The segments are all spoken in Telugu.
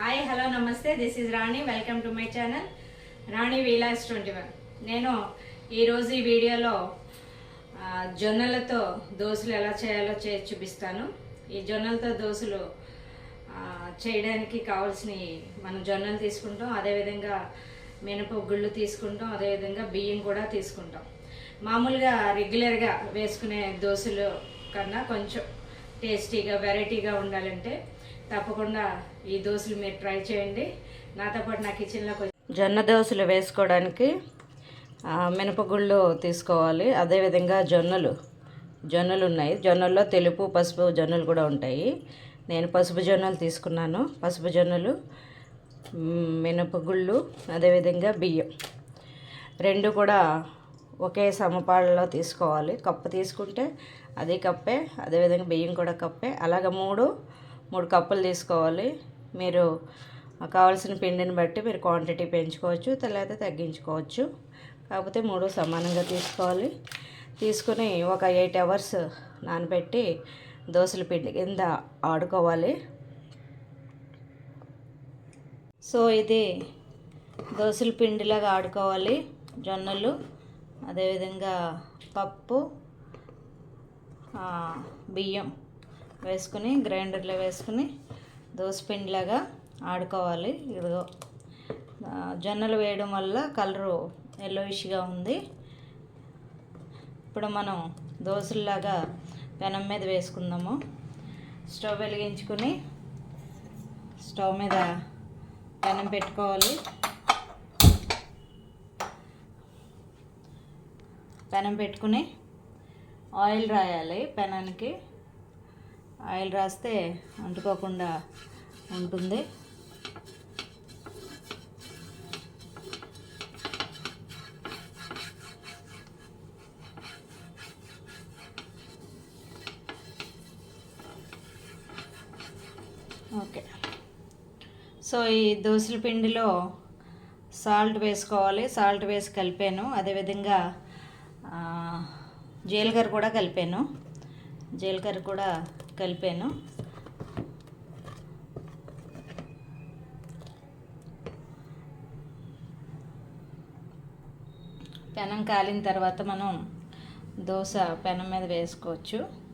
హాయ్ హలో నమస్తే. This is Rani welcome to my channel Rani Vilas twenty one నేను ఈరోజు ఈ వీడియోలో జొన్నలతో దోశలు ఎలా చేయాలో చే చూపిస్తాను. ఈ జొన్నలతో దోశలు చేయడానికి కావాల్సిన మనం జొన్నలు తీసుకుంటాం. అదేవిధంగా మినపగుళ్ళు తీసుకుంటాం. అదేవిధంగా బియ్యం కూడా తీసుకుంటాం. మామూలుగా రెగ్యులర్గా వేసుకునే దోశలు కన్నా కొంచెం టేస్టీగా వెరైటీగా ఉండాలంటే తప్పకుండా ఈ దోశలు మీరు ట్రై చేయండి. నాతో పాటు నా కిచెన్లో జొన్న దోశలు వేసుకోవడానికి మినపగుళ్ళు తీసుకోవాలి. అదేవిధంగా జొన్నలు జొన్నలు ఉన్నాయి. జొన్నల్లో తెలుపు పసుపు జొన్నలు కూడా ఉంటాయి. నేను పసుపు జొన్నలు తీసుకున్నాను. పసుపు జొన్నలు మినపగుళ్ళు అదేవిధంగా బియ్యం. రెండు కూడా ఒకే సమపాలలో తీసుకోవాలి. కప్పు తీసుకుంటే అది కప్పే అదేవిధంగా బియ్యం కూడా కప్పే. అలాగ మూడు మూడు కప్పులు తీసుకోవాలి. మీరు కావాల్సిన పిండిని బట్టి మీరు క్వాంటిటీ పెంచుకోవచ్చు తర్వాత తగ్గించుకోవచ్చు. కాకపోతే మూడు సమానంగా తీసుకోవాలి. తీసుకుని ఒక ఎయిట్ అవర్స్ నానబెట్టి దోశల పిండి కింద ఆడుకోవాలి. సో ఇది దోశల పిండిలాగా ఆడుకోవాలి. జొన్నలు అదేవిధంగా పప్పు బియ్యం. వేసుకుని గ్రైండర్లో వేసుకుని దోసపిండిలాగా ఆడుకోవాలి. ఇదిగో జొన్నలు వేయడం వల్ల కలరు ఎల్లోయిష్గా ఉంది. ఇప్పుడు మనం దోశల్లాగా పెనం మీద వేసుకుందాము. స్టవ్ వెలిగించుకుని స్టవ్ మీద పెనం పెట్టుకోవాలి. పెనం పెట్టుకుని ఆయిల్ రాయాలి పెనానికి. ఆయిల్ రాస్తే అంటుకోకుండా ఉంటుంది. ఓకే. సో ఈ దోశల పిండిలో సాల్ట్ వేసుకోవాలి. సాల్ట్ వేసి కలిపాను. అదేవిధంగా జీలకర్ర కూడా కలిపాను. జీలకర్ర కూడా కలిపాను. పెనం కాలిన తర్వాత మనం దోశ పెనం మీద వేసుకోవచ్చు.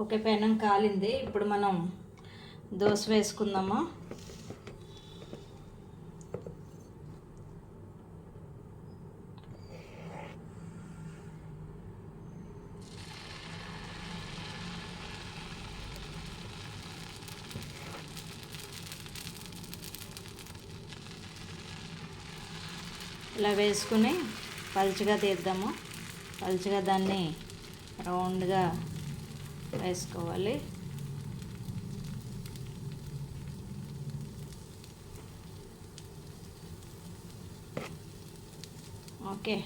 ఓకే పెనం కాలింది. ఇప్పుడు మనం దోశ వేసుకుందాము? ఇలా వేసుకుని పలుచగా తీద్దాము. పలుచగా దాన్ని రౌండ్గా వేసుకోవాలి. ఓకే.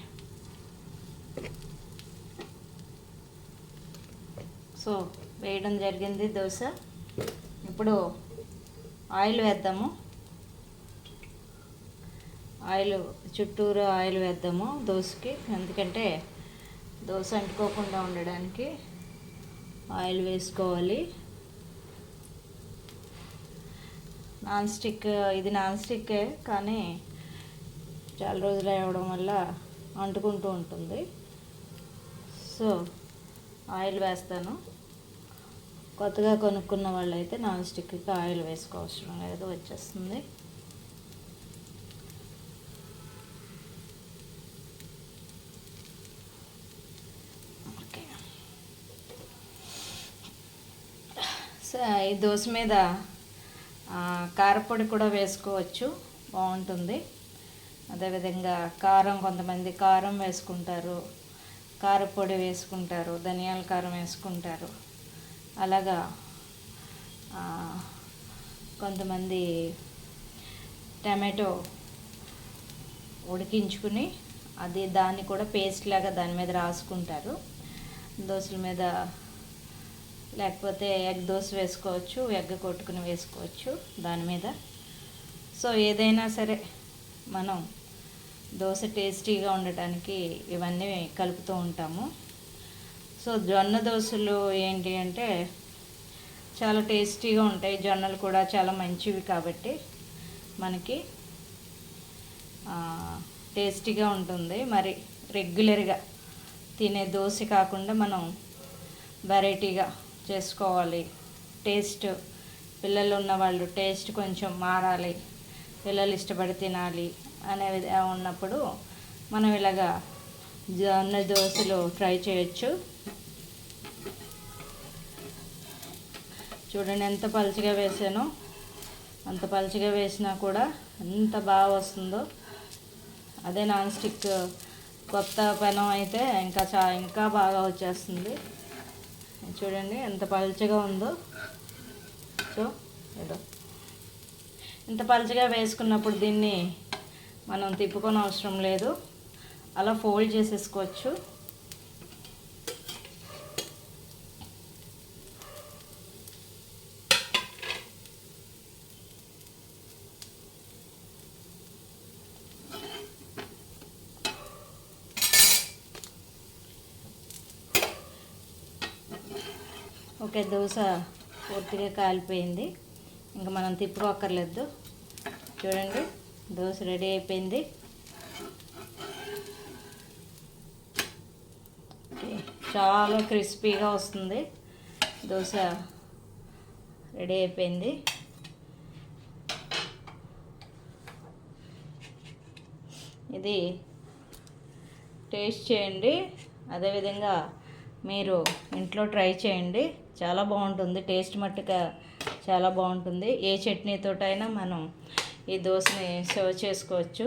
సో వేయడం జరిగింది దోశ. ఇప్పుడు ఆయిల్ వేద్దాము. ఆయిల్ చుట్టూరు ఆయిల్ వేద్దాము దోశకి. ఎందుకంటే దోశ అంటుకోకుండా ఉండడానికి ఆయిల్ వేసుకోవాలి. నాన్ స్టిక్ ఇది నాన్ స్టిక్కే కానీ చాలా రోజులు అవ్వడం వల్ల అంటుకుంటూ ఉంటుంది. సో ఆయిల్ వేస్తాను. కొత్తగా కొనుక్కున్న వాళ్ళైతే నాన్ స్టిక్కి ఆయిల్ వేసుకోవసరం లేదు వచ్చేస్తుంది ఓకే సో ఈ దోశ మీద కారపొడి కూడా వేసుకోవచ్చు. బాగుంటుంది. అదేవిధంగా కారం కొంతమంది కారం వేసుకుంటారు. కారపొడి వేసుకుంటారు. ధనియాల కారం వేసుకుంటారు. అలాగా కొంతమంది టమాటో ఉడికించుకుని అది దాన్ని కూడా పేస్ట్ లాగా దాని మీద రాసుకుంటారు. దోశల మీద లేకపోతే ఎగ్ దోశ వేసుకోవచ్చు ఎగ్ కొట్టుకుని వేసుకోవచ్చు దాని మీద. సో ఏదైనా సరే మనం దోశ టేస్టీగా ఉండటానికి ఇవన్నీ కలుపుతూ ఉంటాము. సో జొన్న దోశలు ఏంటి అంటే చాలా టేస్టీగా ఉంటాయి. జొన్నలు కూడా చాలా మంచివి కాబట్టి మనకి టేస్టీగా ఉంటుంది. మరి రెగ్యులర్గా తినే దోశ కాకుండా మనం వెరైటీగా చేసుకోవాలి. టేస్ట్ పిల్లలు ఉన్న వాళ్ళు టేస్ట్ కొంచెం మారాలి. పిల్లలు ఇష్టపడి తినాలి అనే ఉన్నప్పుడు మనం ఇలాగా జొన్న దోశలు ట్రై చేయొచ్చు. చూడండి ఎంత పలుచగా వేసానో. అంత పలుచగా వేసినా కూడా ఎంత బాగా వస్తుందో. అదే నాన్ స్టిక్ కొత్త పెనం అయితే ఇంకా చా ఇంకా బాగా వచ్చేస్తుంది. చూడండి ఎంత పలుచగా ఉందో. సో ఏదో. ఇంత పలుచగా వేసుకున్నప్పుడు దీన్ని మనం తిప్పుకొని అవసరం లేదు. అలా ఫోల్డ్ చేసేసుకోవచ్చు. ఓకే దోశ పూర్తిగా కాలిపోయింది. ఇంకా మనం తిప్పుకోక్కర్లేదు. చూడండి దోశ రెడీ అయిపోయింది. చాలా క్రిస్పీగా వస్తుంది. దోశ రెడీ అయిపోయింది. ఇది టేస్ట్ చేయండి. అదేవిధంగా మీరు ఇంట్లో ట్రై చేయండి. చాలా బాగుంటుంది. టేస్ట్ మట్టుగా చాలా బాగుంటుంది. ఏ చట్నీతోటైనా మనం ఈ దోశని సర్వ్ చేసుకోవచ్చు.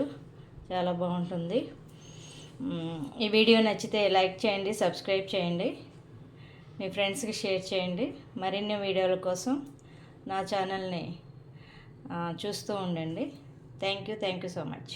చాలా బాగుంటుంది. ఈ వీడియో నచ్చితే లైక్ చేయండి సబ్స్క్రైబ్ చేయండి. మీ ఫ్రెండ్స్కి షేర్ చేయండి. మరిన్ని వీడియోల కోసం నా ఛానల్ని చూస్తూ ఉండండి. Thank you thank you so much.